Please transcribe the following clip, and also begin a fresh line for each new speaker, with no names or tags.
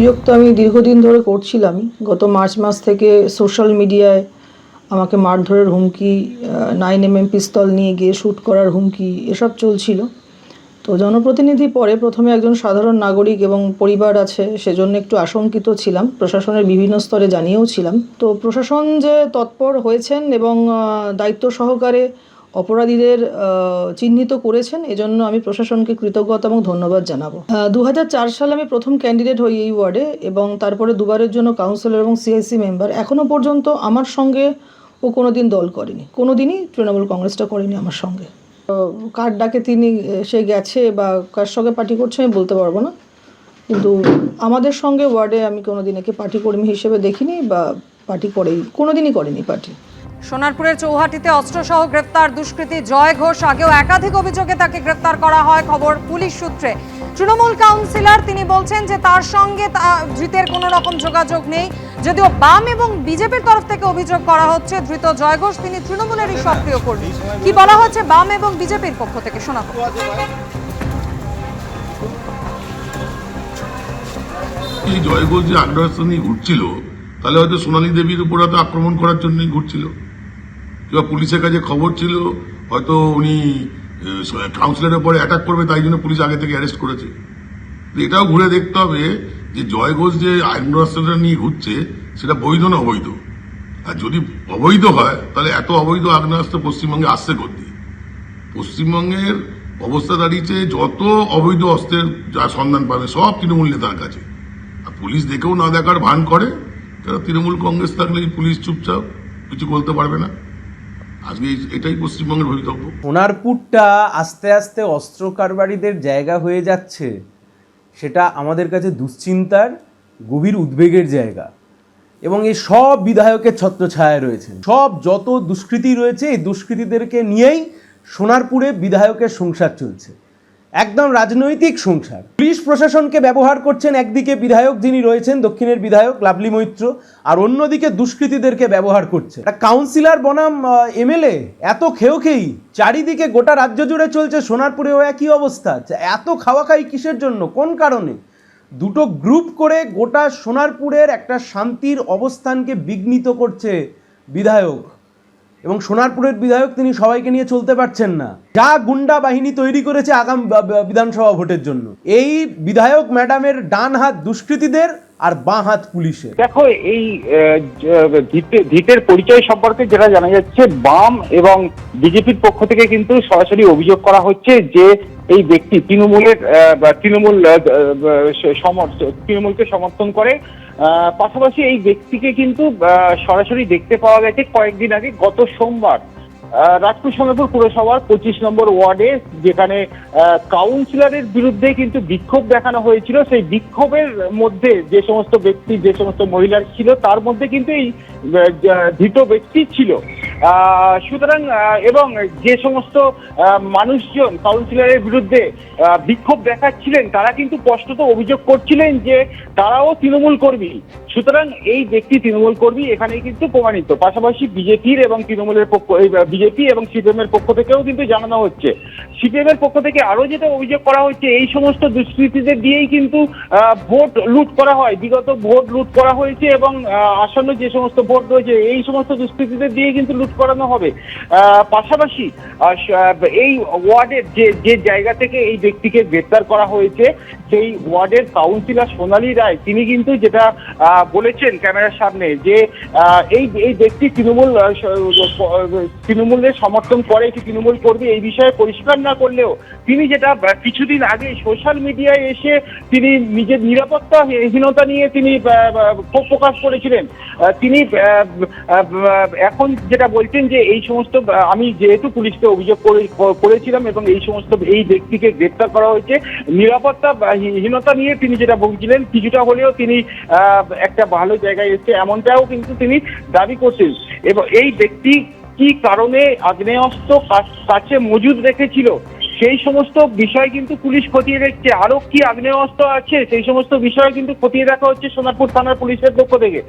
অভিযোগ তো আমি দীর্ঘদিন ধরে করছিলাম। গত মার্চ মাস থেকে সোশ্যাল মিডিয়ায় আমাকে মারধরের হুমকি নাইন এম এম পিস্তল নিয়ে গিয়ে শ্যুট করার হুমকি, এসব চলছিল। তো জনপ্রতিনিধি পরে প্রথমে একজন সাধারণ নাগরিক এবং পরিবার আছে, সেজন্য একটু আশঙ্কিত ছিলাম। প্রশাসনের বিভিন্ন স্তরে জানিয়েও ছিলাম। তো প্রশাসন যে তৎপর হয়েছেন এবং দায়িত্ব সহকারে অপরাধীদের চিহ্নিত করেছেন, এজন্য আমি প্রশাসনকে কৃতজ্ঞতা এবং ধন্যবাদ জানাব। দু হাজার চার সালে আমি প্রথম ক্যান্ডিডেট হই এই ওয়ার্ডে এবং তারপরে দুবারের জন্য কাউন্সিলর এবং সিআইসি মেম্বার। এখনও পর্যন্ত আমার সঙ্গে ও কোনো দিন দল করেনি। কোনো দিনই তৃণমূল কংগ্রেসটা করেনি আমার সঙ্গে। কার ডাকে তিনি সে গেছে বা কার সঙ্গে পার্টি করছে আমি বলতে পারব না। কিন্তু আমাদের সঙ্গে ওয়ার্ডে আমি কোনো দিন একে পার্টি কর্মী হিসেবে দেখিনি বা পার্টি করেই কোনো দিনই করেনি পার্টি।
সোনারপুরের চৌহাটিতে অস্ত্রসহ গ্রেপ্তার দুষ্কৃতী জয় ঘোষ। আগেও একাধিক অভিযোগে তাকে গ্রেপ্তার করা হয়, খবর পুলিশ সূত্রে। তৃণমূল কাউন্সিলর তিনি বলছেন যে তার সঙ্গে ধৃতের কোনো রকম যোগাযোগ নেই। যদিও বাম এবং বিজেপির তরফ থেকে অভিযোগ করা হচ্ছে, ধৃত জয় ঘোষ তিনি তৃণমূলেরই সক্রিয় কর্মী। কি বলা হচ্ছে বাম এবং বিজেপির পক্ষ থেকে? শোনাবো
এই জয়গোল যে আগ্রাসন ঘুরছিল, তাহলে হয়তো সোনালী দেবীর উপর হয়তো আক্রমণ করার জন্যই ঘুরছিল। কিংবা পুলিশের কাছে খবর ছিল, হয়তো উনি কাউন্সিলরের পরে অ্যাটাক করবে, তাই জন্য পুলিশ আগে থেকে অ্যারেস্ট করেছে। এটাও ঘুরে দেখতে হবে যে জয় ঘোষ যে আগ্রাসনটা নিয়ে ঘুরছে, সেটা বৈধ না অবৈধ? আর যদি অবৈধ হয়, তাহলে এত অবৈধ আগ্নেয়াস্ত্র পশ্চিমবঙ্গে আসছে করতে পশ্চিমবঙ্গের অবস্থা দাঁড়িয়েছে, যত অবৈধ অস্ত্রের যা সন্ধান পাবে, সব তৃণমূল নেতার কাছে। আর পুলিশ দেখেও না দেখার ভান করে তারা তৃণমূল কংগ্রেস থাকলে পুলিশ চুপচাপ কিছু বলতে পারবে না? আজকে
সোনারপুরটা আস্তে আস্তে অস্ত্র কারবারিদের জায়গা হয়ে যাচ্ছে। সেটা আমাদের কাছে দুশ্চিন্তার, গভীর উদ্বেগের জায়গা। এবং এই সব বিধায়কের ছত্রছায়ায় রয়েছে সব যত দুষ্কৃতি রয়েছে, এই দুষ্কৃতীদেরকে নিয়েই সোনারপুরে বিধায়কের সংসার চলছে। একদম রাজনৈতিক সংসার। পুলিশ প্রশাসনকে ব্যবহার করছেন একদিকে বিধায়ক যিনি রয়েছেন, দক্ষিণের বিধায়ক লাভলি মৈত্র, আর অন্যদিকে দুষ্কৃতীদেরকে ব্যবহার করছে কাউন্সিলর বনাম এমএলএ, এত খেয়েও খেয়েই চারিদিকে গোটা রাজ্য জুড়ে চলছে সোনারপুরেও একই অবস্থা। এত খাওয়া খাই কিসের জন্য? কোন কারণে? দুটো গ্রুপ করে গোটা সোনারপুরের একটা শান্তির অবস্থানকে বিঘ্নিত করছে বিধায়ক। এবং সোনারপুরের বিধায়ক তিনি সবাইকে নিয়ে চলতে পারছেন না। যা গুন্ডা বাহিনী তৈরি করেছে আগাম বিধানসভা ভোটের জন্য। এই বিধায়ক ম্যাডামের ডান হাত দুষ্কৃতীদের আর বাঁ হাত পুলিশের।
দেখো, এই জ- পরিচয় সম্পর্কে যেটা জানা যাচ্ছে, বাম এবং বিজেপির পক্ষ থেকে কিন্তু সরাসরি অভিযোগ করা হচ্ছে যে এই ব্যক্তি তৃণমূলের তৃণমূল তৃণমূলকে সমর্থন করে। পাশাপাশি এই ব্যক্তিকে কিন্তু সরাসরি দেখতে পাওয়া গেছে কয়েকদিন আগে গত সোমবার। রাজপুর পুরসভার পঁচিশ নম্বর ওয়ার্ডে যেখানে কাউন্সিলরের বিরুদ্ধে কিন্তু বিক্ষোভ দেখানো হয়েছিল। সেই বিক্ষোভের মধ্যে যে সমস্ত ব্যক্তি, যে সমস্ত মহিলার ছিল, তার মধ্যে কিন্তু এই ধৃত ব্যক্তি ছিল। সুতরাং এবং যে সমস্ত মানুষজন কাউন্সিলরের বিরুদ্ধে বিক্ষোভ দেখাচ্ছিলেন, তারা কিন্তু স্পষ্টত অভিযোগ করছিলেন যে তারাও তৃণমূল কর্মী। সুতরাং এই ব্যক্তি তৃণমূল কর্মী এখানেই কিন্তু প্রমাণিত। পাশাপাশি বিজেপির এবং তৃণমূলের পক্ষ বিজেপি এবং সিপিএম এর পক্ষ থেকেও কিন্তু জানানো হচ্ছে। সিপিএম এর পক্ষ থেকে আরও যেটা অভিযোগ করা হচ্ছে, এই সমস্ত দুষ্কৃতীদের দিয়েই কিন্তু ভোট লুট করা হয়। বিগত ভোট লুট করা হয়েছে এবং আসন্ন যে সমস্ত ভোট রয়েছে, এই সমস্ত দুষ্কৃতীদের দিয়ে কিন্তু লুট করানো হবে। পাশাপাশি এই ওয়ার্ডের যে যে জায়গা থেকে এই ব্যক্তিকে গ্রেপ্তার করা হয়েছে সেই ওয়ার্ডের কাউন্সিলর সোনালী রায়, তিনি কিন্তু যেটা বলেছেন ক্যামেরার সামনে যে এই এই ব্যক্তি তৃণমূল তৃণমূলের সমর্থন করে কি তৃণমূল করবে এই বিষয়ে পরিষ্কার না করলেও তিনি যেটা কিছুদিন আগে সোশ্যাল মিডিয়ায় এসে তিনি নিজের নিরাপত্তা হীনতা নিয়ে তিনি ক্ষোভ প্রকাশ করেছিলেন। তিনি এখন যেটা বলছেন যে এই সমস্ত আমি যেহেতু পুলিশকে অভিযোগ করে- করেছিলাম এবং এই সমস্ত, এই ব্যক্তিকে গ্রেপ্তার করা হয়েছে, নিরাপত্তা হীনতা নিয়ে তিনি যেটা বলছিলেন, কিছুটা হলেও তিনি একটা ভালো জায়গায় এসছে, এমনটাও কিন্তু তিনি দাবি করছেন। এবং এই ব্যক্তি কি কারণে আগ্নেয়াস্ত্র কাছ- মজুদ রেখেছিল? সেই সমস্ত বিষয় কিন্তু পুলিশ খতিয়ে দেখছে। আরও কি আগ্নেয়াস্ত্র আছে? সেই সমস্ত বিষয় কিন্তু খতিয়ে দেখা হচ্ছে সোনারপুর থানার পুলিশের পক্ষ থেকে।